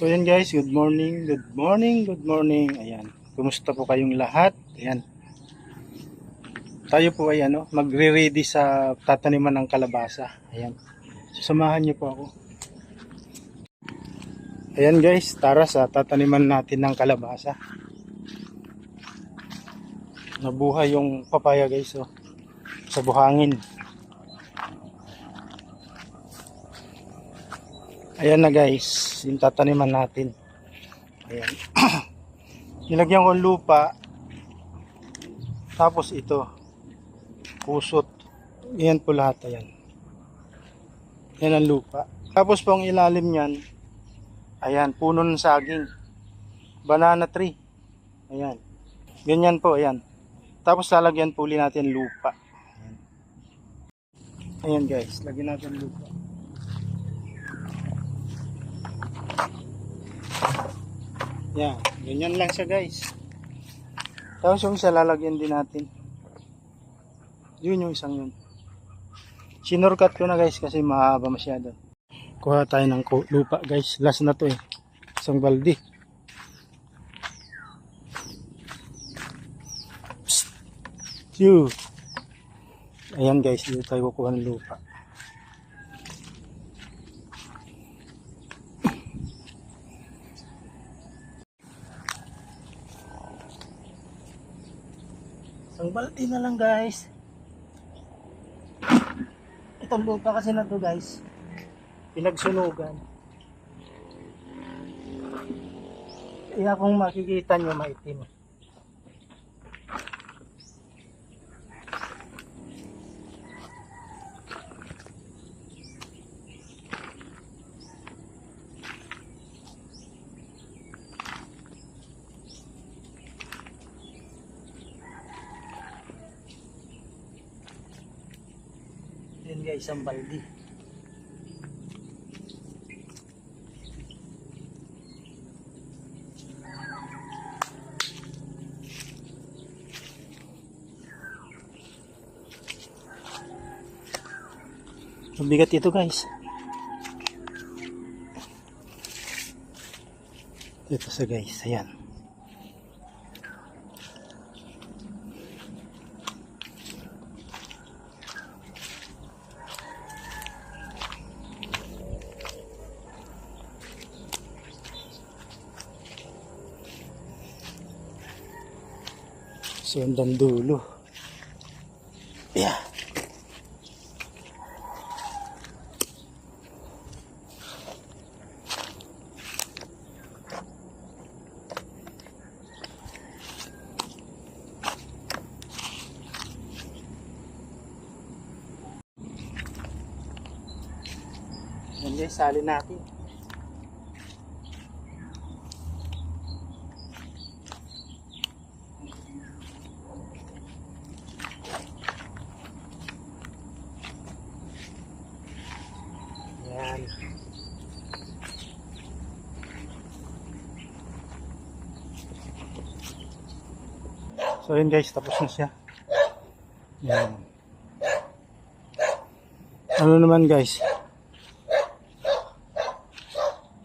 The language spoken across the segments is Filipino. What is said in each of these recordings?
So yan guys, good morning, good morning, good morning. Ayan, kumusta po kayong lahat? Ayan. Tayo po ay ano, magre-ready sa tataniman ng kalabasa. Ayan. So, niyo po ako. Ayan guys, tara sa tataniman natin ng kalabasa. Nabuhay yung papaya guys oh, sa buhangin. Ayan na guys, yung tataniman natin. Ayan. Nilagyan ko lupa. Tapos ito. Kusot. Ayan po lahat. Ayan. Yan ang lupa. Tapos po ang ilalim niyan. Ayan, puno ng saging. Banana tree. Ayan. Ganyan po, ayan. Tapos lalagyan po ulit natin lupa. Ayan guys, lagyan natin lupa. Yan, ganyan lang siya guys. Tapos yung isa lalagyan din natin. Yun yung isang yun. Sinurkat ko na guys kasi mahaba masyado. Kuha tayo ng lupa guys. Last na to eh. Isang baldi. Psst. Ayan guys, dito tayo kukuha ng lupa. Isang balde na lang guys. Itong lupa kasi na to guys. Pinagsunugan. Kaya kung makikita nyo maitim. Yan guys, ang baldi. Mabigat ito guys. Ito sa guys, ayan. So, hanggang dulo. Yeah. Yan guys, sali natin. Yan. So yun guys, tapos na siya. Yan. Ano naman guys?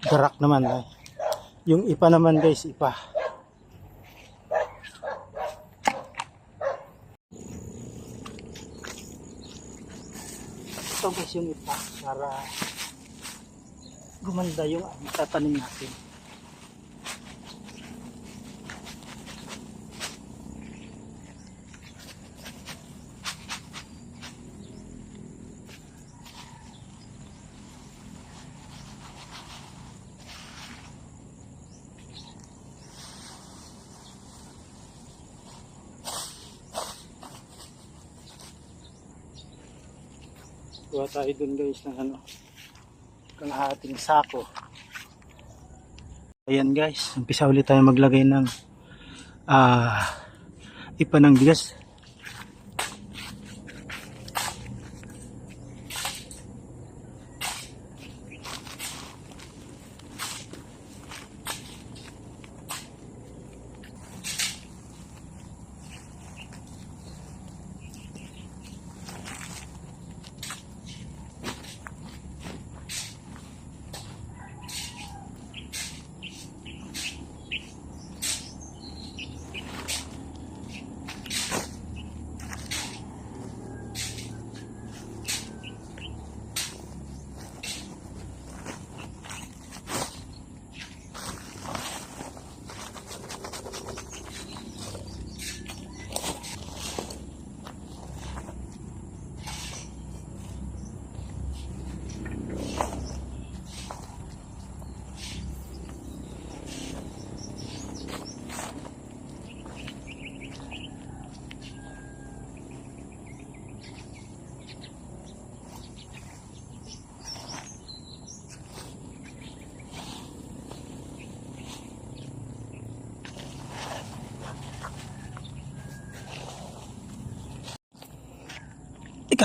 Darak naman ay. Yung ipa naman guys, ipa. Ito guys yung ipa para gumanda yung tatanim natin. Kuha tayo dun guys ng ano, kalahating sako. Ayan guys, umpisa ulit tayo maglagay ng ah ipa ng bigas.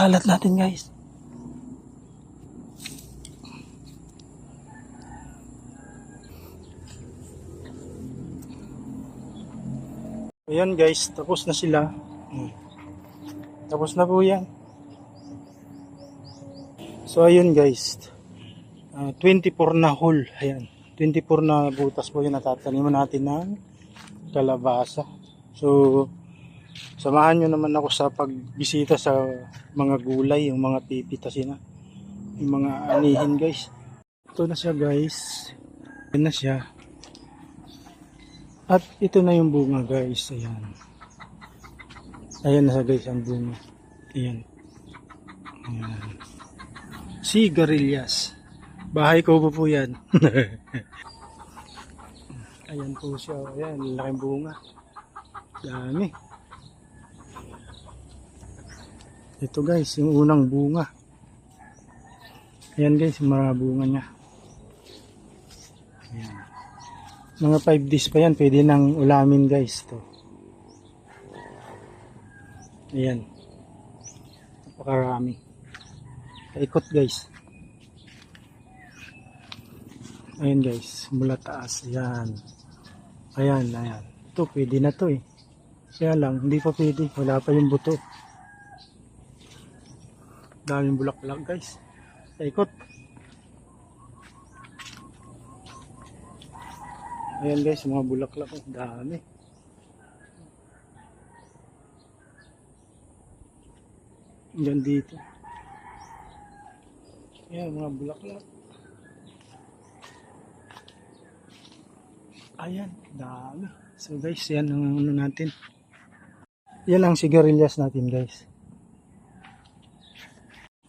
Ikalat natin guys. Ayan guys, tapos na sila. Hmm. Tapos na po yan. So ayun guys, Ah, 24 na hole. Ayan, 24 na butas po yun natataniman natin ng kalabasa. So, samahan nyo naman ako sa pagbisita sa mga gulay, yung mga pipitasin na. Yung mga anihin guys. Ito na siya guys. Ito na siya. At ito na yung bunga guys. Ayan. Ayan na siya guys ang bunga. Ayan. Ayan. Sigarilyas. Bahay ko po po yan. Ayan po siya. Ayan, laking bunga. Dami. Ito guys, yung unang bunga. Ayan guys, yung mga bunga niya. Ayan. Mga 5 days pa yan, pwede nang ulamin guys. to Ayan. Napakarami. Paikot guys. Ayan guys, mula taas. Ayan. Ayan, ayan. Ito, pwede na to eh. Kaya lang, hindi pa pwede. Wala pa yung buto. Daming bulaklak guys. Paikot. Ayan guys, mga bulaklak. oh. Dami. Hanggang dito. Ayan, mga bulaklak. Ayan, dami. So guys, yan ang ano natin. Yan ang sigarilyas natin guys.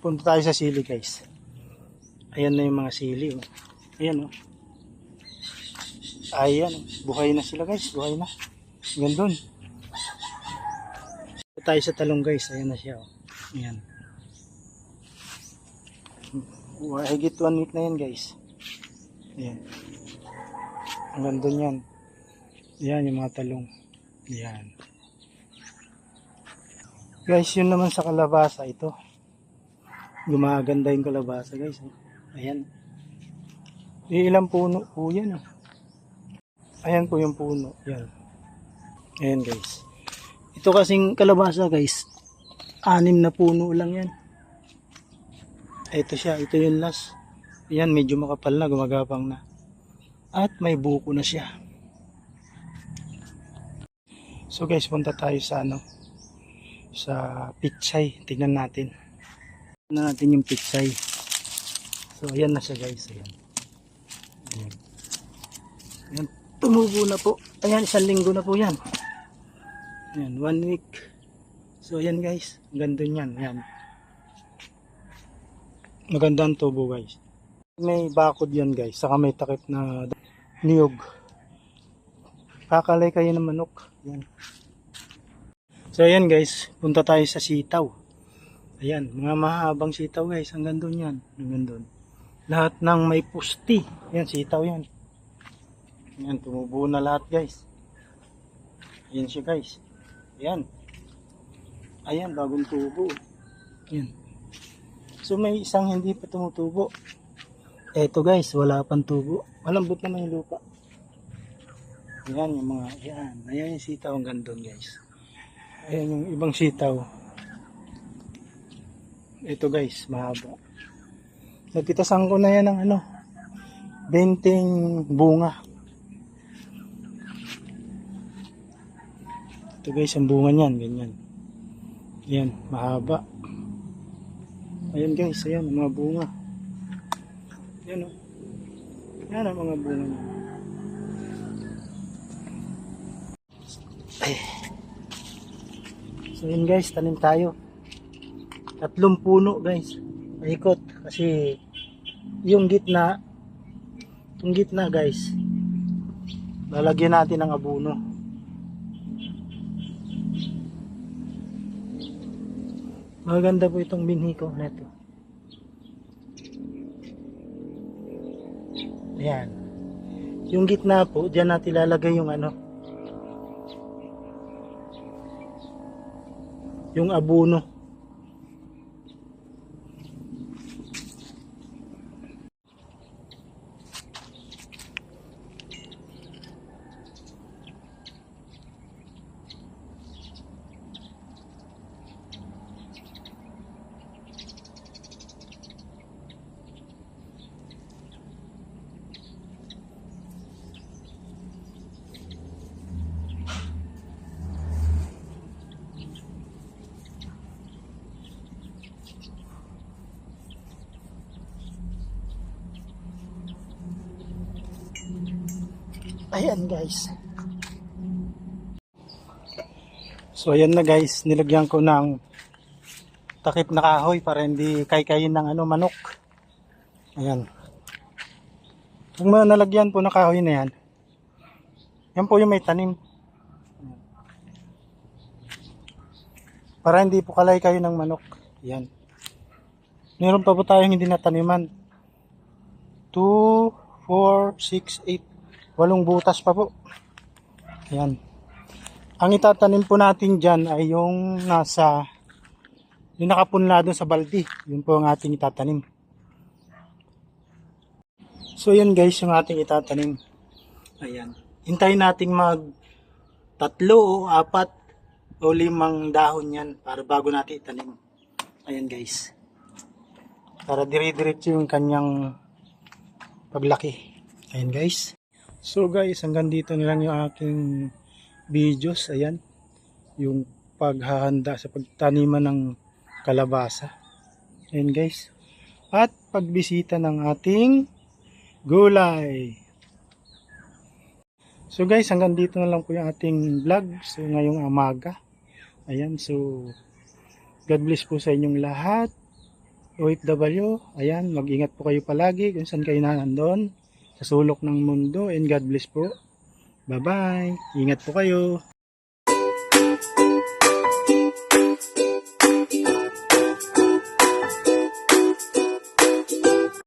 Punta tayo sa sili guys. Ayan na yung mga sili. Oh. Ayan oh. Ayan, oh. buhay na sila guys, buhay na. Hanggang doon. Punta tayo sa talong guys, ayan na siya. Oh. Ayan. Higit one week na yan guys. Ayan. Hanggang doon yan. Yan yung mga talong. Yan. Guys, yun naman sa kalabasa ito. Gumaganda yung kalabasa guys. oh. Ayan. Ilang puno po yan. Oh. Ayan po yung puno. Yan. Ayan guys. Ito kasing kalabasa guys. Anim na puno lang yan. Ito siya. Ito yung last. Ayan, medyo makapal na. Gumagapang na. At may buko na siya. So guys, punta tayo sa ano sa pitsay. Tingnan natin. Tingnan natin yung pitsay. So ayan na siya guys. Ayan. Ayan. Ayan. Tumubo na po. Ayan, isang linggo na po yan. Ayan, one week. So ayan guys. Ganda niyan. Ayan. Maganda ang tubo guys. May bakod yan guys. Saka may takip na niyog. Kakalay kayo ng manok. Yan. So ayan guys, punta tayo sa sitaw. Ayan, mga mahabang sitaw guys, hanggang doon yan. Hanggang doon. Lahat ng may pusti. Ayan, sitaw yan. Ayan, tumubo na lahat guys. Ayan siya guys. Ayan. Ayan, bagong tubo. Ayan. So may isang hindi pa tumutubo. Eto guys, wala pang tubo. Malambot naman yung lupa. Ayan yung mga, ayan. Ayan yung sitaw hanggang doon guys. Ayan yung ibang sitaw. Ito guys, mahaba. Nagpitasan ko na yan ng ano, 20 bunga. Ito guys, ang bunga niyan, ganyan. Ayan, mahaba. Ayan guys, ayan, mga bunga. Ayan o. Ayan ang mga bunga niya. Ay. So yun guys, tanim tayo. Tatlong puno guys. Paikot. Kasi yung gitna, yung gitna guys, lalagyan natin ng abuno. Maganda po itong binhi ko neto. Ayan. Yung gitna po, dyan natin lalagay yung ano, yung abuno. Ayan guys. So ayan na guys, nilagyan ko ng takip na kahoy para hindi kaykayin ng ano manok. Ayan. Mga nalagyan po ng kahoy na yan, yan po yung may tanim. Para hindi po kalay kayo ng manok. Yan. Meron pa po tayong hindi nataniman. 2, 4, 6, 8. Walong butas pa po. Yan. Ang itatanim po natin dyan ay yung nasa yung nakapunla doon sa baldi. Yun po ang ating itatanim. So yan guys yung ating itatanim. Ayan. Hintayin nating mag tatlo o apat o limang dahon yan para bago natin itanim. Ayan guys. Para dire-diretso yung kanyang paglaki. Ayan guys. So guys, hanggang dito na lang yung aking videos. Ayan. Yung paghahanda sa pagtaniman ng kalabasa. Ayan guys. At pagbisita ng ating gulay. So guys, hanggang dito na lang po yung ating vlog. So ngayong amaga. Ayan, so God bless po sa inyong lahat. OFW, ayan, mag-ingat po kayo palagi kung saan kayo na nandun sa sulok ng mundo and God bless po. Bye-bye. Ingat po kayo.